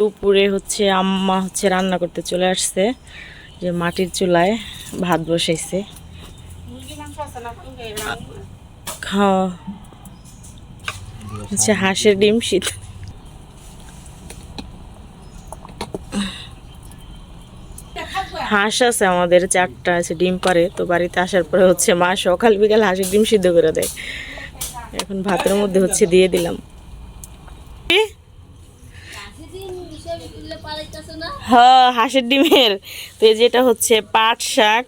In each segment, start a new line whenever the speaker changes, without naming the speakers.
দুপুরে হচ্ছে আম্মা হচ্ছে রান্না করতে চলে আসছে, যে মাটির চুলায় ভাত বসাইছে। খাওয়া হচ্ছে হাঁসের ডিম শীত। হাঁস আছে আমাদের, চারটা আছে, ডিম পারে, তো বাড়িতে আসার পরে হচ্ছে মা সকাল বিকাল হাঁসের ডিম সিদ্ধ করে দেয়। এখন ভাতের মধ্যে হচ্ছে দিয়ে দিলাম কি? হ্যাঁ হাঁসের ডিমের। তো এই যেটা হচ্ছে পাট শাক।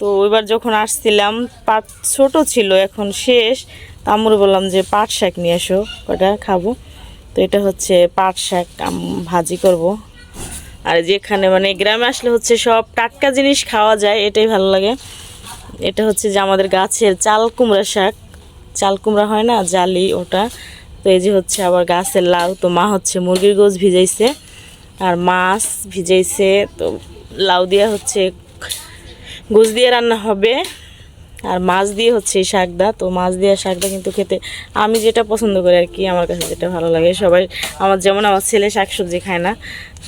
তো ওইবার যখন আসছিলাম, পাট ছোট ছিল, এখন শেষ। আমরা বললাম যে, পাট শাক নিয়ে এসো, কটা খাব। তো এটা হচ্ছে পাট শাক ভাজি করব। আর যেখানে মানে গ্রামে আসলে হচ্ছে সব টাটকা জিনিস খাওয়া যায়, এটাই ভালো লাগে। এটা হচ্ছে যে আমাদের গাছের চাল কুমড়া শাক। চাল কুমড়া হয় না, জালি, ওটা। তো এই যে হচ্ছে আবার গাছের লাউ, তো মা হচ্ছে মুরগির গোছ ভিজাইছে। আর মাছ ভিজাইছে, তো লাউ দিয়ে হচ্ছে গোছ দিয়ে রান্না হবে। আর মাছ দিয়ে হচ্ছে এই শাকদা, তো মাছ দিয়ে শাকদা কিন্তু খেতে আমি যেটা পছন্দ করি আর কি, আমার কাছে যেটা ভালো লাগে। সবাই আমার যেমন আমার ছেলে শাক সবজি খায় না,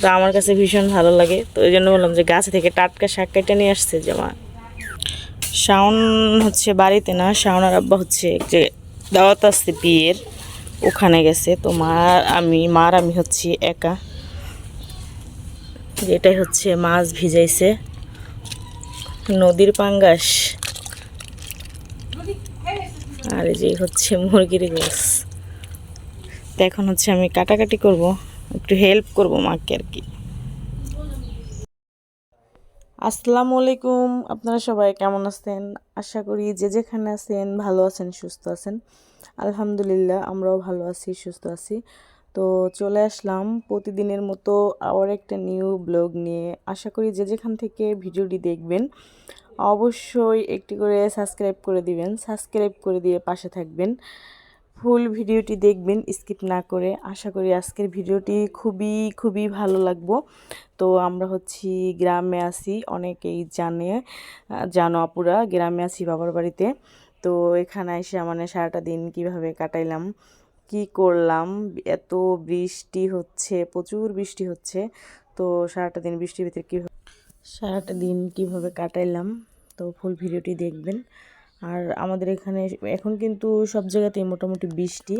তো আমার কাছে ভীষণ ভালো লাগে। তো ওই জন্য বললাম যে গাছ থেকে টাটকা শাক কেটে নিয়ে আসছে যে মা। শাওন হচ্ছে বাড়িতে না শাওনার আব্বা হচ্ছে যে দাওয়াত আসছে বিয়ের, ওখানে গেছে। তো মা আমি, মার আমি হচ্ছি একা। এটাই হচ্ছে মাছ ভিজাইছে। নদীর পাঙ্গাস। আর যে হচ্ছে মুরগির গোস তো এখন হচ্ছে আমি কাটাকাটি করব, একটু হেল্প করব মাকে আর কি। আসসালামু আলাইকুম, আপনারা সবাই কেমন আছেন? আশা করি যে যেখানে আছেন, ভালো আছেন, সুস্থ আছেন। আলহামদুলিল্লাহ, আমরাও ভালো আছি, সুস্থ আছি। তো চলে আসলাম প্রতিদিনের মতো আবার একটা নিউ ব্লগ নিয়ে। আশা করি যে যেখান থেকে ভিডিওটি দেখবেন, অবশ্যই একটি করে সাবস্ক্রাইব করে দিবেন, সাবস্ক্রাইব করে দিয়ে পাশে থাকবেন। ফুল ভিডিওটি দেখবেন, স্কিপ না করে। আশা করি আজকের ভিডিওটি খুবই খুবই ভালো লাগবো। তো আমরা হচ্ছি গ্রামে আছি, অনেকেই জানে, জানো আপুরা, গ্রামে আছি বাবার বাড়িতে। তো এখানে এসে মানে সারাটা দিন কীভাবে কাটাইলাম কি করলাম? এত বৃষ্টি হচ্ছে, প্রচুর বৃষ্টি হচ্ছে। তো সারাটা দিন বৃষ্টির ভিতরে কীভাবে সারাটা দিন কীভাবে কাটাইলাম? তো ফুল ভিডিওটি দেখবেন। আর আমাদের এখানে এখন কিন্তু সব জায়গাতেই মোটামুটি বৃষ্টি।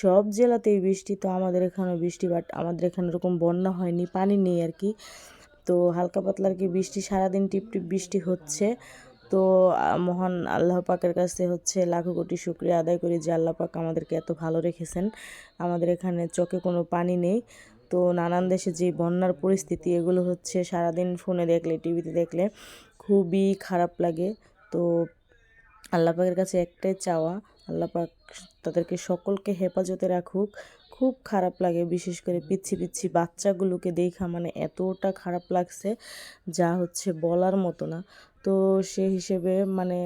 সব জেলাতেই বৃষ্টি, তো আমাদের এখানেও বৃষ্টি বাট আমাদের এখানে এরকম বন্যা হয়নি, পানি নেই আর কি। তো হালকা পাতলা আর কি বৃষ্টি, সারাদিন টিপ টিপ বৃষ্টি হচ্ছে। তো মহান আল্লাহ পাকের কাছে হচ্ছে লাখো কোটি শুক্রিয়া আদায় করি যে আল্লাহ পাক আমাদেরকে এত ভালো রেখেছেন। আমাদের এখানে চোখে কোনো পানি নেই। তো নানান দেশে যে বন্যার পরিস্থিতি, এগুলো হচ্ছে সারাদিন ফোনে দেখলে, টিভিতে দেখলে খুবই খারাপ লাগে। তো আল্লাহ পাকের কাছে একটাই চাওয়া, আল্লাহ পাক তাদেরকে সকলকে হেফাজতে রাখুক। খুব খারাপ লাগে, বিশেষ করে পিচ্ছি পিচ্ছি বাচ্চাগুলোকে দেখা মানে এতটা খারাপ লাগছে যা হচ্ছে বলার মতো না। তো সে হিসেবে মানে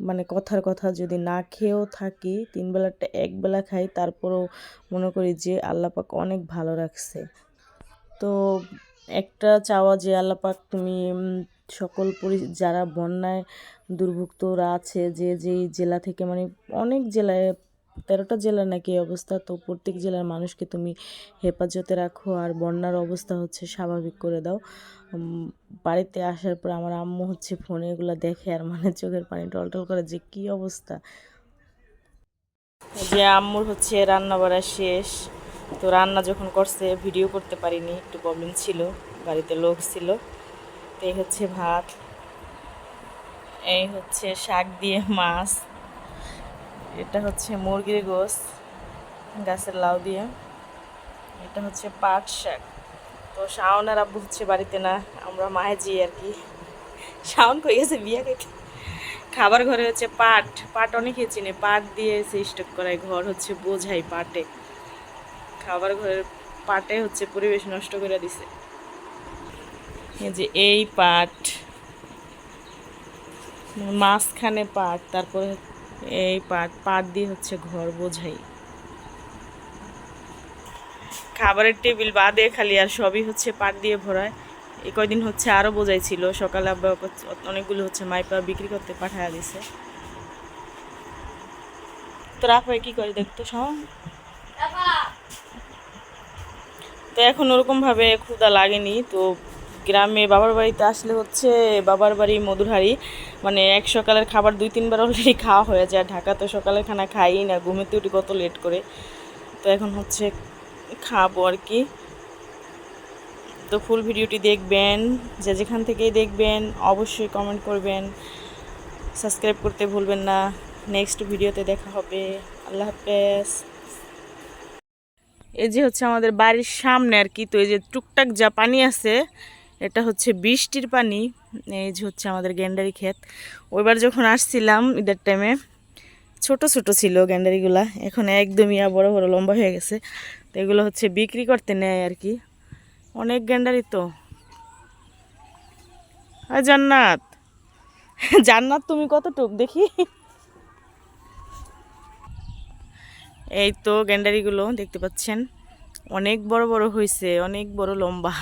মানে কথার কথা যদি না খেয়েও থাকি, তিন বেলাটা এক বেলা খাই, তারপরেও মনে করি যে আল্লাপাক অনেক ভালো রাখছে। তো একটা চাওয়া যে আল্লাপাক তুমি সকল পরি, যারা বন্যায় দুর্ভুক্তরা আছে, যে যেই জেলা থেকে মানে অনেক জেলায় তেরোটা জেলার নাকি অবস্থা, তো প্রত্যেক জেলার মানুষকে তুমি হেফাজতে রাখো আর বন্যার অবস্থা হচ্ছে স্বাভাবিক করে দাও। বাড়িতে আসার পর আমার আম্মু হচ্ছে ফোনে এগুলো দেখে আর মানে চোখের পানি টলটল করে যে কি অবস্থা। যে আম্মুর হচ্ছে রান্না বাড়া শেষ, তো রান্না যখন করছে ভিডিও করতে পারিনি, একটু প্রবলেম ছিল, বাড়িতে লোক ছিল। তো এই হচ্ছে ভাত, এই হচ্ছে শাক দিয়ে মাছ এটা হচ্ছে মুরগির গোস, গাছের লাউ দিয়ে। এটা হচ্ছে পাট শাক। তো শাওন আর আব্বু হচ্ছে বাড়িতে না, আমরা মায়ে জি আর কি। শাওন কই গেছে? বিয়ে খেতে খাবার ঘরে হচ্ছে পাট। পাট অনেকে চিনে। পাট দিয়ে স্টক করায়। ঘর হচ্ছে বোঝাই পাটে। খাবার ঘরের পাটে হচ্ছে পরিবেশ নষ্ট করে দিছে। এই যে এই পাট। মাঝখানে পাট, তারপরে এই পাট পাট দিয়ে হচ্ছে ঘর বোঝাই। খাবারের টেবিল বাদে খালি আর সবই হচ্ছে পাট দিয়ে ভরায়। এই কয়দিন হচ্ছে আরও বোঝাই ছিল সকালে আব্বা অনেকগুলো হচ্ছে মাইপা বিক্রি করতে পাঠায় দিছে। তো রাফায় কি করে দেখতো সব তো এখন ওরকমভাবে ক্ষুদা লাগেনি তো গ্রামে বাবার বাড়িতে আসলে হচ্ছে বাবার বাড়ি মধুরহারি মানে এক সকালের খাবার দুই, তিনবার অলরেডি খাওয়া হয়ে যায়। ঢাকা তো সকালের খানা খাই না, ঘুমেতে উঠি কত লেট করে। তো এখন হচ্ছে খাব আর কি। তো ফুল ভিডিওটি দেখবেন, যে যেখান থেকেই দেখবেন, অবশ্যই কমেন্ট করবেন। সাবস্ক্রাইব করতে ভুলবেন না। নেক্সট ভিডিওতে দেখা হবে। আল্লাহ হাফেজ। এই যে হচ্ছে আমাদের বাড়ির সামনে আর কি, তো এই যে টুকটাক যা পানি আছে এটা হচ্ছে বৃষ্টির পানি, এই যে হচ্ছে আমাদের গ্যান্ডারি ক্ষেত। ওইবার যখন আসছিলাম ঈদের টাইমে ছোট ছোট ছিল গ্যান্ডারিগুলা এখন একদমই বড় বড় লম্বা হয়ে গেছে। তো এগুলো হচ্ছে বিক্রি করতে নেয় আর কি। অনেক গ্যান্ডারি তো। জান্নাত। জান্নাত তুমি কতটুক দেখি? এই তো গ্যান্ডারিগুলো দেখতে পাচ্ছেন। অনেক বড় বড় হয়েছে অনেক বড় লম্বা।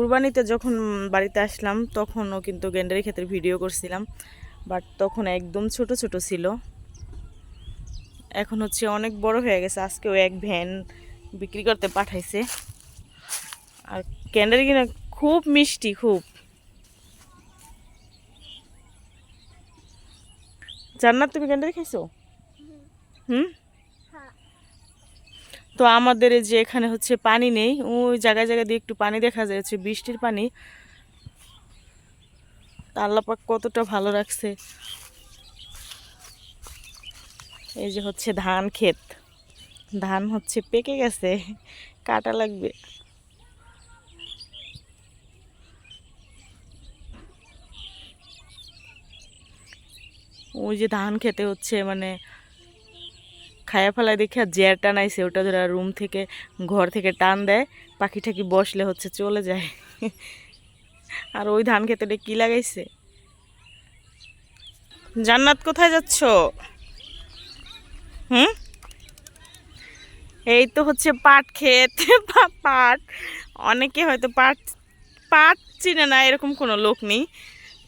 কুরবানিতে যখন বাড়িতে আসলাম তখনও কিন্তু গ্যান্ডারি ক্ষেত্রে ভিডিও করছিলাম বাট তখন একদম ছোট ছোট ছিল। এখন হচ্ছে অনেক বড় হয়ে গেছে আজকেও এক ভ্যান বিক্রি করতে পাঠাইছে। আর ক্যান্ডারি কিনা খুব মিষ্টি খুব। জান্নাত তুমি ক্যান্ডারি খাইছো? হুম? তো আমাদের যে এখানে হচ্ছে পানি নেই, ওই জায়গায় জায়গায় দিয়ে একটু পানি দেখা যায় হচ্ছে বৃষ্টির পানি। আল্লাপাক কতটা ভালো রাখছে। এই যে হচ্ছে ধান ক্ষেত। ধান হচ্ছে পেকে গেছে, কাটা লাগবে। ওই যে ধান খেতে হচ্ছে মানে খায়া ফেলায় দেখে জের টানাইছে, ওটা ধরা রুম থেকে, ঘর থেকে টান দেয়, পাখি ঠাকি বসলে হচ্ছে চলে যায়। আর ওই ধান খেতে কি লাগাইছে? জান্নাত কোথায় যাচ্ছ? হুম? এই তো হচ্ছে পাট ক্ষেত পাট। অনেকে হয়তো পাট পাট চিনে না, এরকম কোনো লোক নেই।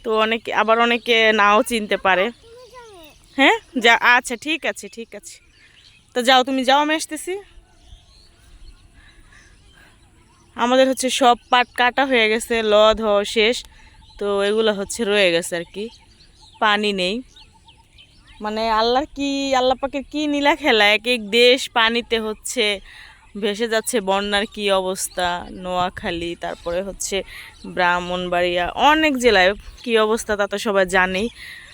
তো অনেকে, আবার অনেকে নাও চিনতে পারে। হ্যাঁ? যা আচ্ছা ঠিক আছে ঠিক আছে। তো যাও, তুমি যাও, আমি আসতেছি। আমাদের হচ্ছে সব পাট কাটা হয়ে গেছে ল ধ শেষ। তো এগুলো হচ্ছে রয়ে গেছে আর কি, পানি নেই। মানে আল্লাহর কি, আল্লাহ পাকের কি নীলা খেলা? এক এক দেশ পানিতে হচ্ছে ভেসে যাচ্ছে, বন্যার কি অবস্থা? নোয়াখালী, তারপরে হচ্ছে ব্রাহ্মণবাড়িয়া, অনেক জেলায় কি অবস্থা তা তো সবাই জানেই।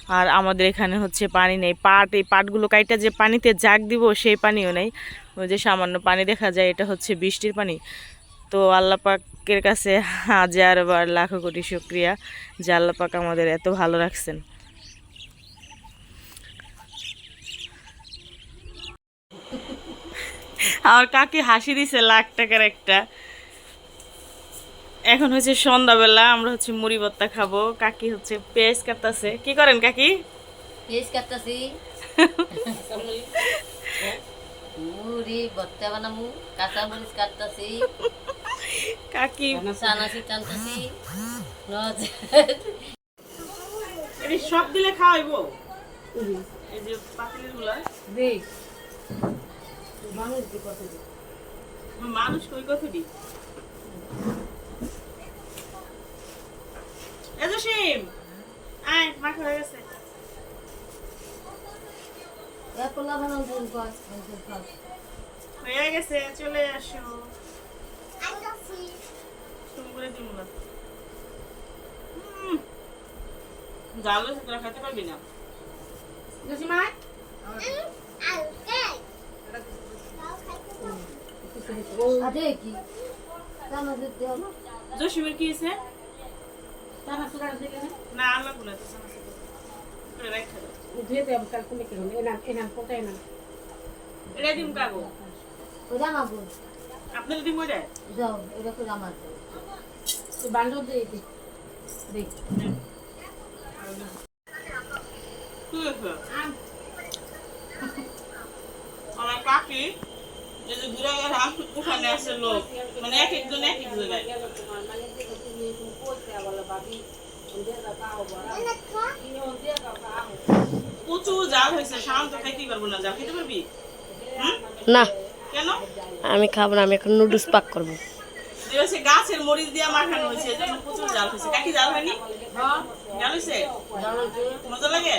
আর আমাদের এখানে হচ্ছে পানি নেই। পাট, এই পাটগুলো কাইটা যে পানিতে জাগ দিব, সেই পানিও নেই। ওই যে সামান্য পানি দেখা যায়, এটা হচ্ছে বৃষ্টির পানি। তো আল্লাহ পাকের কাছে হাজার বার লাখো কোটি শুক্রিয়া যে আল্লাহ পাক আমাদের এত ভালো রাখছেন। আর কাকি হাসি দিছে লাখ টাকার একটা। এখন হচ্ছে সন্ধ্যাবেলা আমরা হচ্ছে মুড়ি ভর্তা খাব। কাকি হচ্ছে পেঁয়াজ কাটতেছে। কি করেন কাকি?
পেঁয়াজ কাটতাছি। মুড়ি ভর্তা বানামু কাঁচা মরিচ কাটতাছি।
কাকি?
চানাচি টানতাছি।
এটি সব দিলে খাওয়াইবো? এই যে পাতিলেরগুলা মানুষ কই কত দি এজো শিম আয় মাখ হয়ে গেছে। হয়ে গেছে চলে আসো। করে দিব না। হুম। জাল তোরা খেতে পারবি না।
দিতে হবে।
জসিমের কি হয়েছে?
চানাচ কাটা দিলে না
না আল্লাহগুলা তো সমস্যা নেই। করে রাখা দাও। এটা দিম কাগো
জামাবো
আপনার দিম ওইটা
যাও এটা করে আমার
কি হয়েছে? আমার কাকি ঘুরে উঠানে লোক মানে এক একজন এক এক জায়গায়। প্রচুর জাল হয়েছে শান্ত খাইতেই পারব না জাল খেতে পারবি?
না।
কেন?
আমি খাব না আমি এখন নুডলস পাক করব।
গাছের মরিচ দিয়ে মাখানো হয়েছে এজন্য প্রচুর জাল হয়েছে। কাকি জাল হয়নি?
হ্যাঁ।
জাল হয়েছে? মজা লাগে।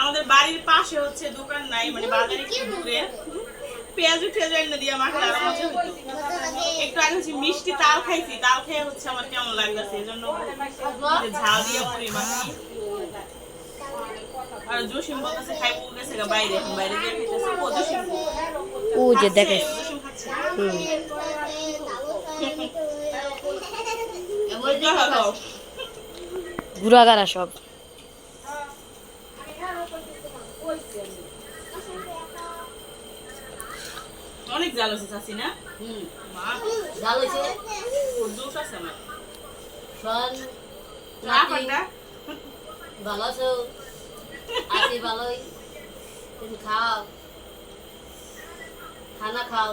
আমাদের বাড়ির পাশে হচ্ছে দোকান নাই মানে বাজারে একটু দূরে। পেঁয়াজ টেয়াজ এনে দিয়ে মাখলে আরও মজা হতো একটু আগে হচ্ছে মিষ্টি তাল খাইছি তাল খেয়ে হচ্ছে আমার কেমন লাগতেছে এই জন্য ঝাল দিয়ে মুড়ি মাখি আর জসিম বলতেছে খাই গেছে বাইরে এখন বাইরে দিয়ে খেতেছে ও জসিম।
ও যে দেখে।
জসিম
হুম।
এমন
খাও, খাও।
ঘুরাগারা সব।
অনেক জাল হচ্ছে চাষি না?
হুম। জাল হয়েছে
জোশ আছে আমার।
ভালো আছো? আছি ভালোই। তুমি খাও। খানা খাও।